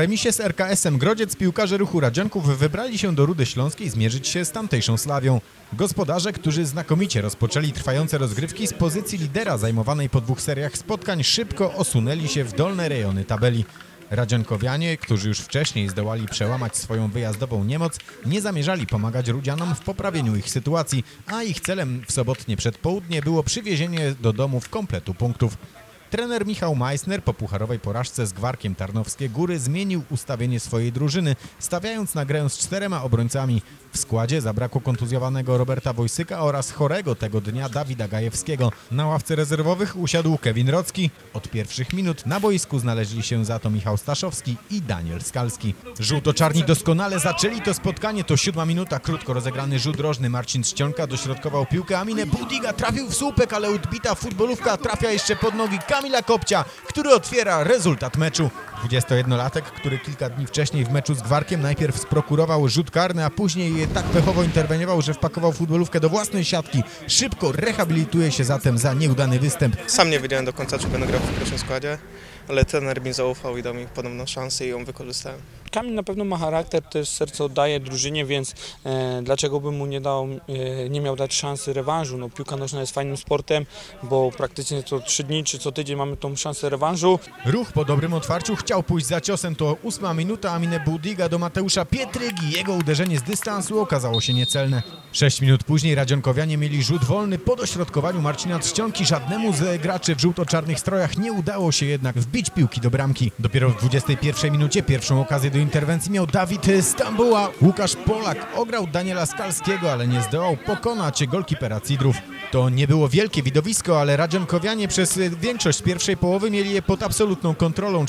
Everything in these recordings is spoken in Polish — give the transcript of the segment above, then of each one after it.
remisie z RKS-em Grodziec piłkarze ruchu Radzionków wybrali się do Rudy Śląskiej zmierzyć się z tamtejszą Slawią. Gospodarze, którzy znakomicie rozpoczęli trwające rozgrywki z pozycji lidera zajmowanej po dwóch seriach spotkań, szybko osunęli się w dolne rejony tabeli. Radzionkowianie, którzy już wcześniej zdołali przełamać swoją wyjazdową niemoc, nie zamierzali pomagać Rudzianom w poprawieniu ich sytuacji, a ich celem w sobotnie przedpołudnie było przywiezienie do domów kompletu punktów. Trener Michał Meissner po pucharowej porażce z Gwarkiem Tarnowskie Góry zmienił ustawienie swojej drużyny, stawiając na grę z czterema obrońcami. W składzie zabrakło kontuzjowanego Roberta Wojsyka oraz chorego tego dnia Dawida Gajewskiego. Na ławce rezerwowych usiadł Kevin Rocki. Od pierwszych minut na boisku znaleźli się za to Michał Staszowski i Daniel Skalski. Żółto-czarni doskonale zaczęli to spotkanie. To siódma minuta, krótko rozegrany rzut rożny. Marcin Czcionka dośrodkował piłkę. Aminę Budiga trafił w słupek, ale odbita futbolówka trafia jeszcze pod nogi Kamila Kopcia, który otwiera rezultat meczu. 21-latek, który kilka dni wcześniej w meczu z Gwarkiem najpierw sprokurował rzut karny, a później tak pechowo interweniował, że wpakował futbolówkę do własnej siatki. Szybko rehabilituje się zatem za nieudany występ. Sam nie wiedziałem do końca, czy będę grał w pierwszym składzie, ale trener mi zaufał i dał mi podobną szansę i ją wykorzystałem. Kamil na pewno ma charakter, też serce oddaje drużynie, więc e, dlaczego bym mu nie dał, e, nie miał dać szansy rewanżu? No, piłka nożna jest fajnym sportem, bo praktycznie co trzy dni czy co tydzień mamy tą szansę rewanżu. Ruch po dobrym otwarciu chciał pójść za ciosem, to ósma minuta, Aminę Budiga do Mateusza Pietrygi. Jego uderzenie z dystansu okazało się niecelne. Sześć minut później Radzionkowianie mieli rzut wolny po dośrodkowaniu Marcina Trzcionki. Żadnemu z graczy w żółto-czarnych strojach nie udało się jednak wbić piłki do bramki. Dopiero w 21 minucie pierwszą okazję do interwencji miał Dawid Stambuła. Łukasz Polak ograł Daniela Skalskiego, ale nie zdołał pokonać golkipera Cidrów. To nie było wielkie widowisko, ale Radzionkowianie przez większość pierwszej połowy mieli je pod absolutną kontrolą.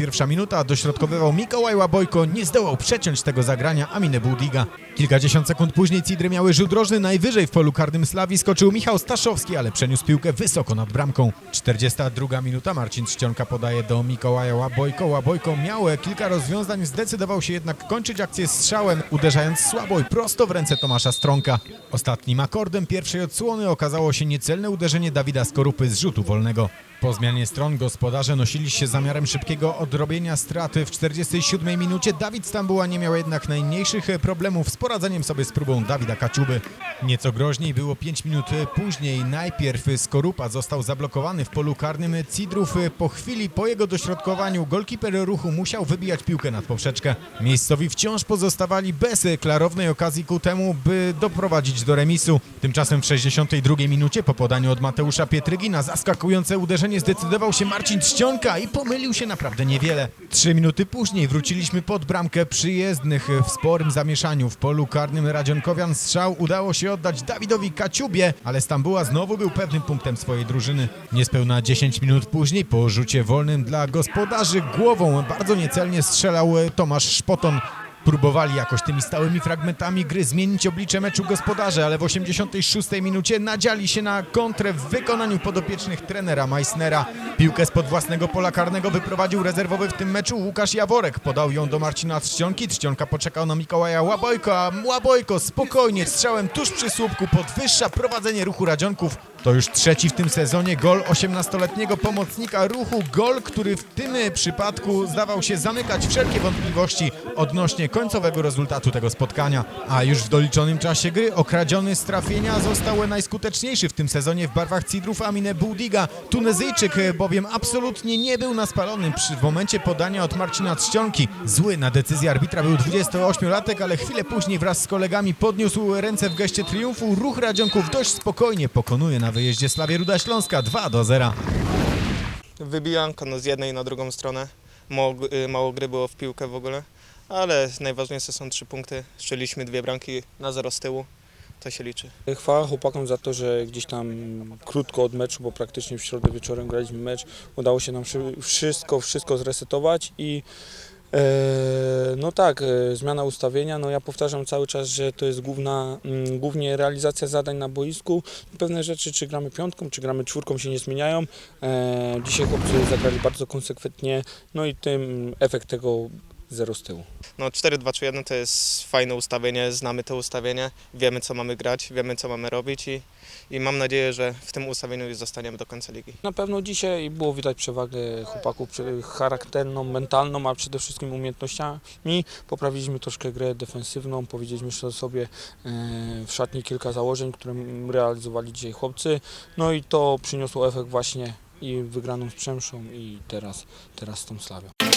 41 minuta dośrodkowywał Mikołaj Łabojko, nie zdołał przeciąć tego zagrania Aminę Budiga. Kilkadziesiąt sekund później Cidry miały rzut rożny najwyżej w polu karnym Slawi skoczył Michał Staszowski, ale przeniósł piłkę wysoko nad bramką. 42 minuta Marcin Czcionka podaje do Mikołaja Łabojko. Łabojko miał kilka rozwiązań, zdecydował się jednak kończyć akcję strzałem, uderzając słabo i prosto w ręce Tomasza Stronka. Ostatnim akordem pierwszej odsłony okazało się niecelne uderzenie Dawida Skorupy z rzutu wolnego. Po zmianie stron gospodarze nosili się zamiarem szybkiego odrobienia straty. W 47 minucie Dawid Stambuła nie miał jednak najmniejszych problemów z poradzeniem sobie z próbą Dawida Kaciuby. Nieco groźniej było 5 minut później. Najpierw Skorupa został zablokowany w polu karnym Cidrów. Po chwili po jego dośrodkowaniu golkiper ruchu musiał wybijać piłkę nad poprzeczkę. Miejscowi wciąż pozostawali bez klarownej okazji ku temu, by doprowadzić do remisu. Tymczasem w 62 minucie po podaniu od Mateusza Pietrygi na zaskakujące uderzenie zdecydował się Marcin Czcionka i pomylił się naprawdę niewiele. Trzy minuty później wróciliśmy pod bramkę przyjezdnych w sporym zamieszaniu. W polu karnym Radzionkowian strzał udało się oddać Dawidowi Kaciubie, ale Stambuła znowu był pewnym punktem swojej drużyny. Niespełna 10 minut później po rzucie wolnym dla gospodarzy głową bardzo niecelnie strzelał Tomasz Szpoton. Próbowali jakoś tymi stałymi fragmentami gry zmienić oblicze meczu gospodarze, ale w 86 minucie nadziali się na kontrę w wykonaniu podopiecznych trenera Meissnera. Piłkę spod własnego pola karnego wyprowadził rezerwowy w tym meczu Łukasz Jaworek. Podał ją do Marcina Trzcionki. Trzcionka poczekał na Mikołaja Łabojko, a Łabojko spokojnie strzałem tuż przy słupku podwyższa prowadzenie ruchu Radzionków. To już trzeci w tym sezonie gol 18-letniego pomocnika ruchu. Gol, który w tym przypadku zdawał się zamykać wszelkie wątpliwości odnośnie końcowego rezultatu tego spotkania. A już w doliczonym czasie gry okradziony z trafienia został najskuteczniejszy w tym sezonie w barwach Cidrów Aminę Budiga. Tunezyjczyk bowiem absolutnie nie był na spalonym przy w momencie podania od Marcina Trzcionki. Zły na decyzję arbitra był 28-latek, ale chwilę później wraz z kolegami podniósł ręce w geście triumfu. Ruch Radzionków dość spokojnie pokonuje na wyjeździe Slawie Ruda Śląska 2 do 0. Wybijanka no, z jednej na drugą stronę. Mało, y, mało gry było w piłkę w ogóle, ale najważniejsze są trzy punkty. Strzeliśmy dwie bramki na zero z tyłu. To się liczy. Chwała chłopakom za to, że gdzieś tam krótko od meczu, bo praktycznie w środę wieczorem graliśmy mecz, udało się nam wszy- wszystko, wszystko zresetować i e, no tak, e, zmiana ustawienia, no ja powtarzam cały czas, że to jest główna, mm, głównie realizacja zadań na boisku. Pewne rzeczy, czy gramy piątką, czy gramy czwórką się nie zmieniają. E, dzisiaj chłopcy zagrali bardzo konsekwentnie, no i tym efekt tego zero z tyłu. No 4-2-3-1 to jest fajne ustawienie, znamy to ustawienie, wiemy co mamy grać, wiemy co mamy robić i, i mam nadzieję, że w tym ustawieniu już zostaniemy do końca ligi. Na pewno dzisiaj było widać przewagę chłopaków charakterną, mentalną, a przede wszystkim umiejętnościami. Poprawiliśmy troszkę grę defensywną, powiedzieliśmy sobie e, w szatni kilka założeń, które realizowali dzisiaj chłopcy. No i to przyniosło efekt właśnie i wygraną z Przemszą i teraz, teraz z tą Slawią.